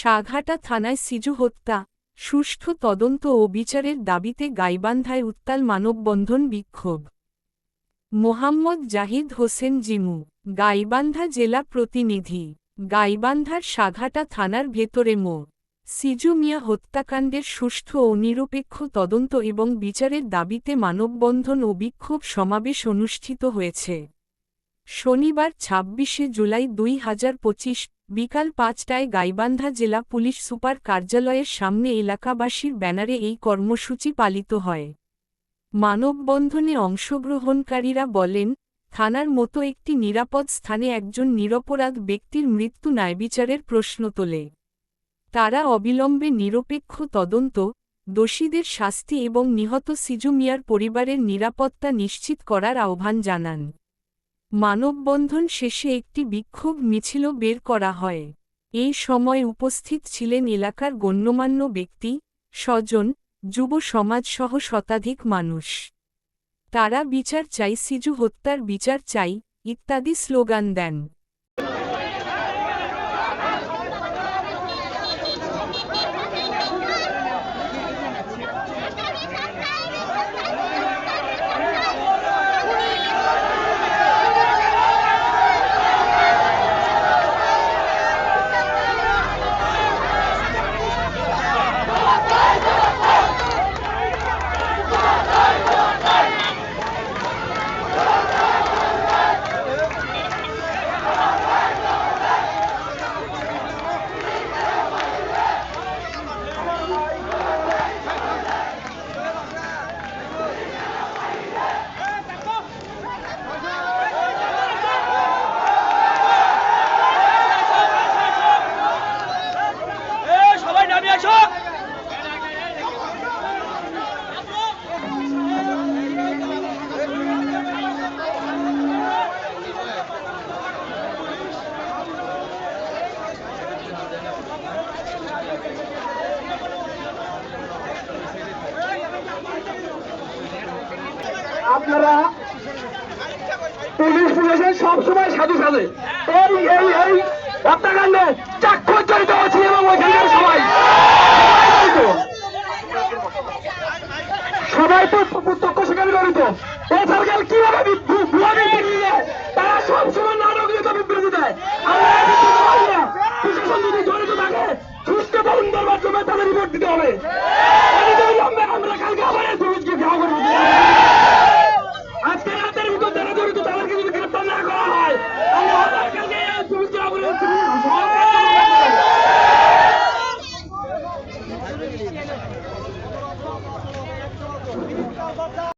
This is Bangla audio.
সাঘাটা থানায় সিজু হত্যা, সুষ্ঠু তদন্ত ও বিচারের দাবিতে গাইবান্ধায় উত্তাল মানববন্ধন বিক্ষোভ। মোহাম্মদ জাহিদ হোসেন জিমু, গাইবান্ধা জেলা প্রতিনিধি, গাইবান্ধার সাঘাটা থানার ভেতরে মো। সিজু মিয়া হত্যাকাণ্ডের সুষ্ঠু ও নিরপেক্ষ তদন্ত এবং বিচারের দাবিতে মানববন্ধন ও বিক্ষোভ সমাবেশ অনুষ্ঠিত হয়েছে। শনিবার ছাব্বিশে জুলাই দুই হাজার পঁচিশ বিকাল পাঁচটায় গাইবান্ধা জেলা পুলিশ সুপার কার্যালয়ের সামনে এলাকাবাসীর ব্যানারে এই কর্মসূচি পালিত হয়। মানববন্ধনে অংশগ্রহণকারীরা বলেন, থানার মতো একটি নিরাপদ স্থানে একজন নিরপরাধ ব্যক্তির মৃত্যু ন্যায়বিচারের প্রশ্ন তোলে। তারা অবিলম্বে নিরপেক্ষ তদন্ত, দোষীদের শাস্তি এবং নিহত সিজু মিয়ার পরিবারের নিরাপত্তা নিশ্চিত করার আহ্বান জানান। মানববন্ধন শেষে একটি বিক্ষোভ মিছিল বের করা হয়। এই সময় উপস্থিত ছিলেন এলাকার গণ্যমান্য ব্যক্তি, স্বজন, যুব সমাজসহ শতাধিক মানুষ। তারা বিচার চাই, সিজু হত্যার বিচার চাই, ইত্যাদি স্লোগান দেন। আপনারা পুলিশ প্রশাসন সবসময় সাধু সাধে এই এই এই হত্যাকাণ্ডে চাক্ষুষ জড়িত আছে এবং ওইখানকার সবাই। সবাই তো প্রত্যক্ষ এই সরকার কীভাবে তারা সবসময় নাটকীয় বিবৃতি দেয়। প্রশাসন যদি জড়িত থাকে সুস্থ তদন্তের মাধ্যমে তাদের রিপোর্ট দিতে হবে। Bogotá!